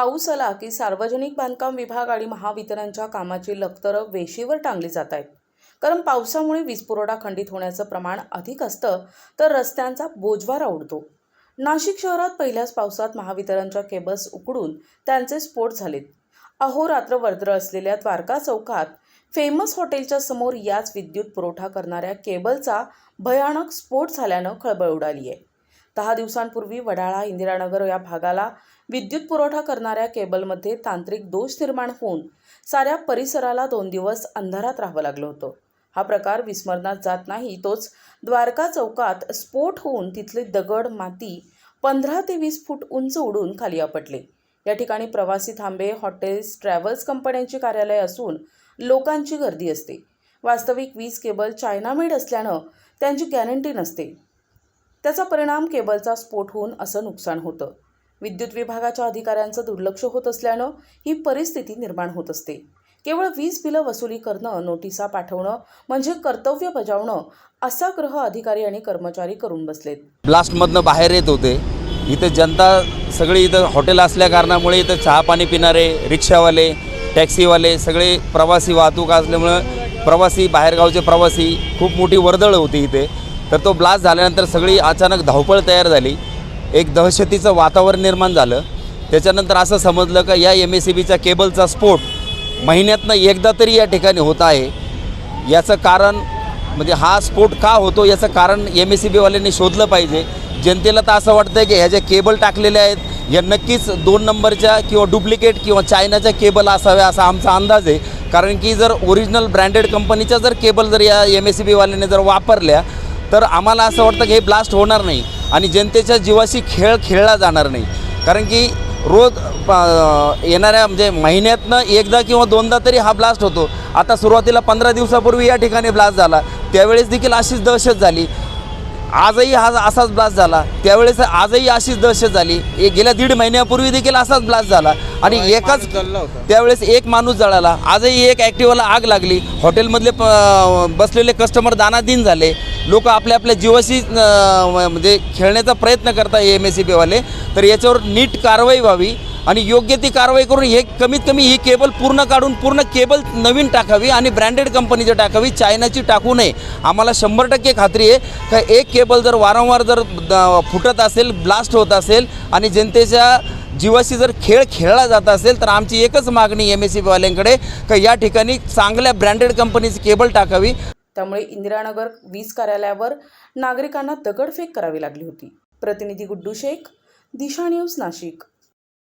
पाऊस आला की सार्वजनिक बांधकाम विभाग आणि महावितरणच्या कामाची लखतरं वेशीवर टांगली जात आहेत. कारण पावसामुळे वीजपुरवठा खंडित होण्याचं प्रमाण अधिक असतं तर रस्त्यांचा बोजवारा उडतो. नाशिक शहरात पहिल्याच पावसात महावितरणच्या केबल्स उकडून त्यांचे स्फोट झालेत. अहोरात्र वर्दळ असलेल्या द्वारका चौकात फेमस हॉटेलच्या समोर याच विद्युत पुरवठा करणाऱ्या केबलचा भयानक स्फोट झाल्यानं खळबळ उडाली आहे. दहा दिवसांपूर्वी वडाळा इंदिरानगर या भागाला विद्युत पुरवठा करणाऱ्या केबलमध्ये तांत्रिक दोष निर्माण होऊन साऱ्या परिसराला दोन दिवस अंधारात राहावं लागलं होतं. हा प्रकार विस्मरणात जात नाही तोच द्वारका चौकात स्फोट होऊन तिथले दगड माती पंधरा ते वीस फूट उंच उडून खाली आपटले. या ठिकाणी प्रवासी थांबे हॉटेल्स ट्रॅव्हल्स कंपन्यांची कार्यालय असून लोकांची गर्दी असते. वास्तविक वीज केबल चायनामेड असल्यानं त्यांची गॅरंटी नसते. त्याचा परिणाम केबलचा स्फोट होऊन असं नुकसान होतं. विद्युत विभागाच्या अधिकाऱ्यांचं दुर्लक्ष होत असल्यानं ही परिस्थिती निर्माण होत असते. केवळ वीज बिलं वसुली करणं नोटिसा पाठवणं म्हणजे कर्तव्य बजावणं असा ग्रह अधिकारी आणि कर्मचारी करून बसलेत. ब्लास्टमधनं बाहेर येत होते. इथं जनता सगळी इथं हॉटेल असल्या कारणामुळे इथं चहा पाणी पिणारे रिक्षावाले टॅक्सीवाले सगळे प्रवासी वाहतूक असल्यामुळं प्रवासी बाहेरगावचे प्रवासी खूप मोठी वर्दळ होती इथे. तर तो ब्लास्ट झाल्यानंतर सगळी अचानक धावपळ तयार झाली. एक दहशतीचं वातावरण निर्माण झालं. त्याच्यानंतर असं समजलं का या एम एस सी बीच्या केबलचा स्फोट महिन्यातनं एकदा तरी या ठिकाणी होत आहे. याचं कारण म्हणजे हा स्फोट का होतो याचं कारण एम एस सी बीवाल्यांनी शोधलं पाहिजे. जनतेला तर असं वाटतं की ह्या ज्या केबल टाकलेल्या आहेत या नक्कीच दोन नंबरच्या किंवा डुप्लिकेट किंवा चायनाच्या केबल असाव्या असा आमचा अंदाज आहे. कारण की जर ओरिजिनल ब्रँडेड कंपनीच्या जर केबल जर या एम एस सी बीवाल्याने जर वापरल्या तर आम्हाला असं वाटतं की हे ब्लास्ट होणार नाही आणि जनतेच्या जीवाशी खेळ खेळला जाणार नाही. कारण की रोज येणाऱ्या म्हणजे महिन्यातनं एकदा किंवा दोनदा तरी हा ब्लास्ट होतो. आता सुरुवातीला पंधरा दिवसापूर्वी या ठिकाणी ब्लास्ट झाला. त्यावेळेस देखील अशीच दहशत झाली. आजही हा असाच ब्लास्ट झाला. त्यावेळेस आजही अशीच दहशत झाली. एक गेल्या दीड महिन्यापूर्वी देखील असाच ब्लास्ट झाला. आणि एकाच त्यावेळेस एक माणूस जळाला. आजही एक ॲक्टिवाला आग लागली. हॉटेलमधले प बसलेले कस्टमर दानादीन झाले. लोक आपल्या आपल्या जीवाशी म्हणजे खेळण्याचा प्रयत्न करतात एम एस सी बीवाले तर याच्यावर नीट कारवाई व्हावी आणि योग्य ती कारवाई करून हे कमीत कमी ही केबल पूर्ण काढून पूर्ण केबल नवीन टाकावी आणि ब्रँडेड कंपनीची टाकावी चायनाची टाकू नये. आम्हाला शंभर टक्के खात्री आहे. का एक केबल जर वारंवार जर द- फुटत असेल ब्लास्ट होत असेल आणि जनतेच्या जीवाशी जर खेळ खेळला जात असेल तर आमची एकच मागणी एम एस सी बीवाल्यांकडे का या ठिकाणी चांगल्या ब्रँडेड कंपनीची केबल टाकावी. त्यामुळे इंदिरानगर वीज कार्यालयावर नागरिकांना दगडफेक करावी लागली होती. प्रतिनिधी गुड्डू शेख दिशा न्यूज नाशिक.